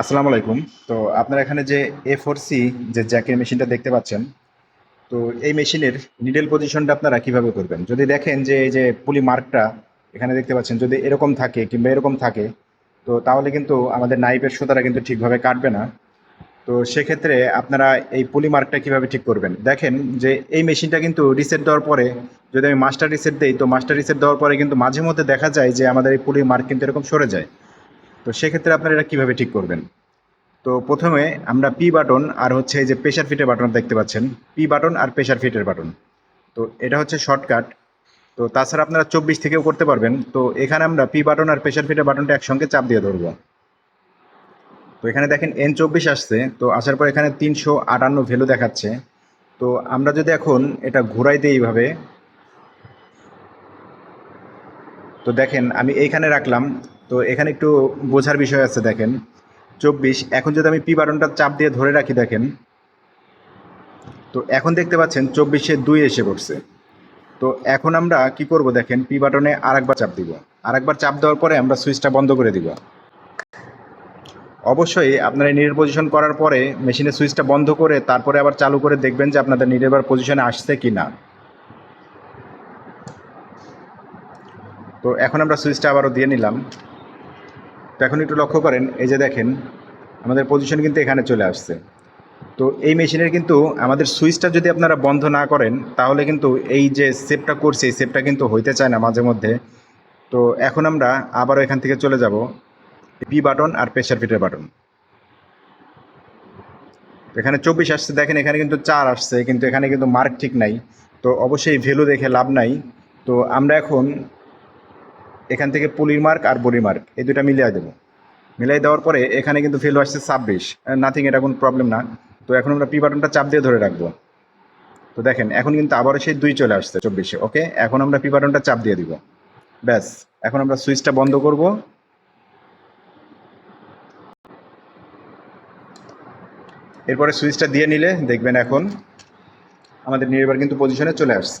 আসসালামু আলাইকুম। তো আপনারা এখানে যে এ ফোর সি যে জ্যাকের মেশিনটা দেখতে পাচ্ছেন, তো এই মেশিনের নিডেল পজিশনটা আপনারা কীভাবে করবেন? যদি দেখেন যে এই যে পুলি মার্কটা এখানে দেখতে পাচ্ছেন, যদি এরকম থাকে কিংবা এরকম থাকে, তো তাহলে কিন্তু আমাদের নাইফের সুতারা কিন্তু ঠিকভাবে কাটবে না। তো সেক্ষেত্রে আপনারা এই পুলি মার্কটা কীভাবে ঠিক করবেন? দেখেন যে এই মেশিনটা কিন্তু রিসেট দেওয়ার পরে, যদি আমি মাস্টার রিসেট দিই, তো মাস্টার রিসেট দেওয়ার পরে কিন্তু মাঝে মধ্যে দেখা যায় যে আমাদের এই পুলি মার্ক কিন্তু এরকম সরে যায়। তো সেক্ষেত্রে আপনারা এটা কীভাবে ঠিক করবেন? তো প্রথমে আমরা পি বাটন আর হচ্ছে এই যে প্রেশার ফিটের বাটন দেখতে পাচ্ছেন। পি বাটন আর প্রেশার ফিটের বাটন তো এটা হচ্ছে শর্টকাট তো তাছাড়া আপনারা চব্বিশ থেকেও করতে পারবেন। তো এখানে আমরা পি বাটন আর প্রেশার ফিটের বাটনটা একসঙ্গে চাপ দিয়ে ধরবো। তো এখানে দেখেন এন চব্বিশ আসছে। তো আসার পর এখানে তিনশো আটান্ন ভ্যালু দেখাচ্ছে। তো আমরা যদি এখন এটা ঘুরাই দিই এইভাবে, তো দেখেন আমি এইখানে রাখলাম। তো এখানে একটু বোঝার বিষয় আছে, দেখেন। চব্বিশ, এখন যদি আমি পি বাটনটা চাপ দিয়ে ধরে রাখি, দেখেন। তো এখন দেখতে পাচ্ছেন চব্বিশে দুই এসে পড়ছে। তো এখন আমরা কি করব, দেখেন, পি বাটনে আরেকবার চাপ দিব। আরেকবার চাপ দেওয়ার পরে আমরা সুইচটা বন্ধ করে দিব। অবশ্যই আপনারা নিডের পজিশন করার পরে মেশিনের সুইচটা বন্ধ করে তারপরে আবার চালু করে দেখবেন যে আপনাদের নিডের বার পজিশনে আসছে কি না। তো এখন আমরা সুইচটা আবারও দিয়ে নিলাম। তো এখন একটু লক্ষ্য করেন, এই যে দেখেন, আমাদের পজিশন কিন্তু এখানে চলে আসছে। তো এই মেশিনের কিন্তু আমাদের সুইচটা যদি আপনারা বন্ধ না করেন, তাহলে কিন্তু এই যে সেপটা করছে, এই সেপটা কিন্তু হইতে চায় না মাঝে মধ্যে। তো এখন আমরা আবারও এখান থেকে চলে যাব পি বাটন আর প্রেশার ফিটের বাটন এখানে চব্বিশ আসছে, দেখেন এখানে কিন্তু চার আসছে, কিন্তু এখানে কিন্তু মার্ক ঠিক নাই। তো অবশ্যই ভ্যালু দেখে লাভ নাই। তো আমরা এখন এখান থেকে পুলির মার্ক আর বড়ি মার্ক, এই দুটা মিলিয়ে দেবো। মিলাই দেওয়ার পরে এখানে কিন্তু ফেল আসছে ছাব্বিশ। নাথিং এটা কোনো প্রবলেম না। তো এখন আমরা পি বাটনটা চাপ দিয়ে ধরে রাখব। তো দেখেন, এখন কিন্তু আবারও সেই দুই চলে আসছে চব্বিশে ওকে এখন আমরা পি বাটনটা চাপ দিয়ে দিব। ব্যাস, এখন আমরা সুইচটা বন্ধ করব। এরপরে সুইচটা দিয়ে নিলে দেখবেন এখন আমাদের নির্ভর কিন্তু পজিশনে চলে আসছে।